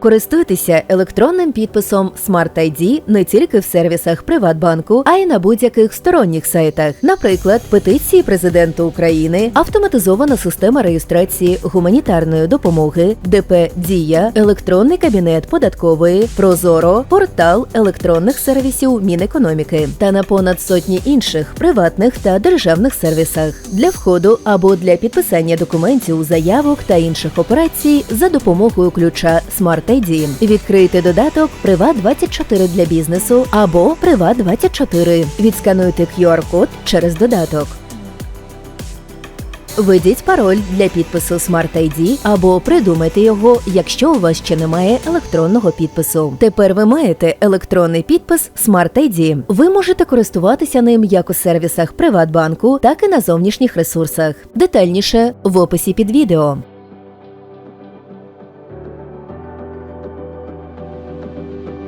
Користуйтеся електронним підписом Smart ID не тільки в сервісах Приватбанку, а й на будь-яких сторонніх сайтах, наприклад, петиції президенту України, автоматизована система реєстрації гуманітарної допомоги, ДП Дія, електронний кабінет податкової, Прозоро, портал електронних сервісів Мінекономіки та на понад сотні інших приватних та державних сервісах. Для входу або для підписання документів, заявок та інших операцій за допомогою ключа Smart ID. Відкрийте додаток Приват 24 для бізнесу або Приват 24 Відскануйте QR-код через додаток. Введіть пароль для підпису Smart ID або придумайте його, якщо у вас ще немає електронного підпису. Тепер ви маєте електронний підпис Smart ID. Ви можете користуватися ним як у сервісах Приватбанку, так і на зовнішніх ресурсах. Детальніше в описі під відео.